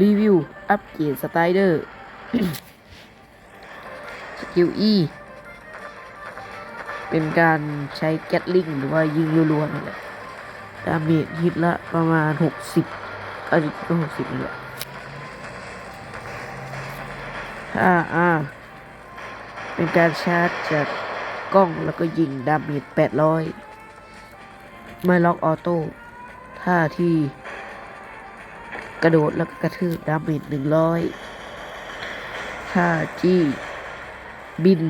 รีวิว อัปเกรดสไตเดอร์สกิล E เป็นการใช้แกตลิงหรือว่ายิงรัวๆนั่นแหละดาเมจฮิตละประมาณ 60อาจจะก็60นี่แหละถ้าอ่า เป็นการชาร์จจากกล้องแล้วก็ยิงดาเมจ800 ไม่ล็อกออโต้ท่าที่ กระโดดแล้วก็กระทืบดาเมจ100ท่าจี้บิน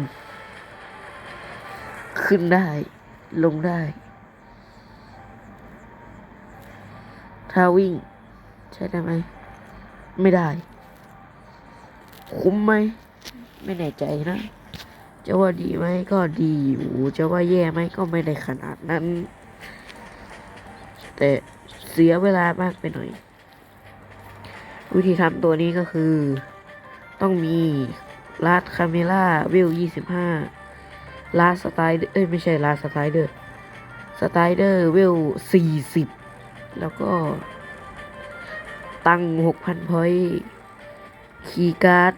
ขึ้นได้ ลงได้ ถ้าวิ่ง ใช้ได้ไหม ไม่ได้ คุ้มไหม ไม่แน่ใจนะ จะว่าดีไหมก็ดีอยู่ จะว่าแย่ไหมก็ไม่ได้ขนาดนั้น แต่เสียเวลามากไปหน่อย วิธีทำตัวนี้ก็คือ ต้องมีลาดคาเมล่าวิวยี่สิบห้าลาดสไตล์เอ้ยไม่ใช่ลาดสไตล์เดอร์สไตล์เดอร์วิวสี่สิบแล้วก็ ตั้งหกพันพอยคีย์การ์ด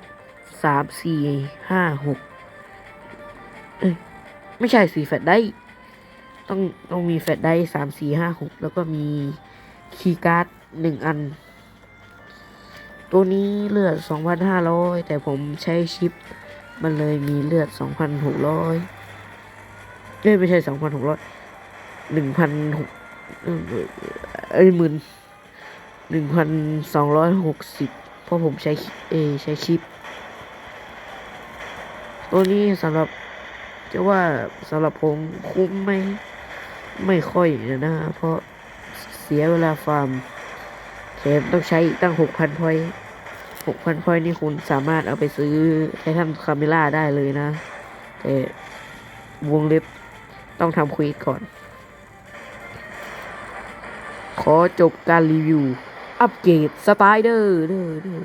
สามสี่ห้าหกเอ้ยไม่ใช่สี่แฟลชได้ต้องต้องมีแฟลชได้สามสี่ห้าหกแล้วก็มีคีย์การ์ดหนึ่งอัน ตัวนี้เลือดสองพันห้าร้อยแต่ผมใช้ชิป มันเลยมีเลือดสองพันหกร้อยเอ้ยไม่ใช่สองพันหกร้อยหนึ่งพันหกเอ้ยหมื่นหนึ่งพันสองร้อยหกสิบเพราะผมใช้เอใช้ชิป ตัวนี้สำหรับจะว่าสำหรับผมคุ้มไหมไม่ค่อยนะนะ เพราะเสียเวลาฟาร์มแถมต้องใช้อีกตั้งหกพันพอย หกพันพอยนี่คุณสามารถเอาไปซื้อใช้ทำคาเมล่าได้เลยนะ แต่วงเล็บต้องทำควีก่อน ขอจบการรีวิว อัปเกรดสไตเดอร์เดอเด้อ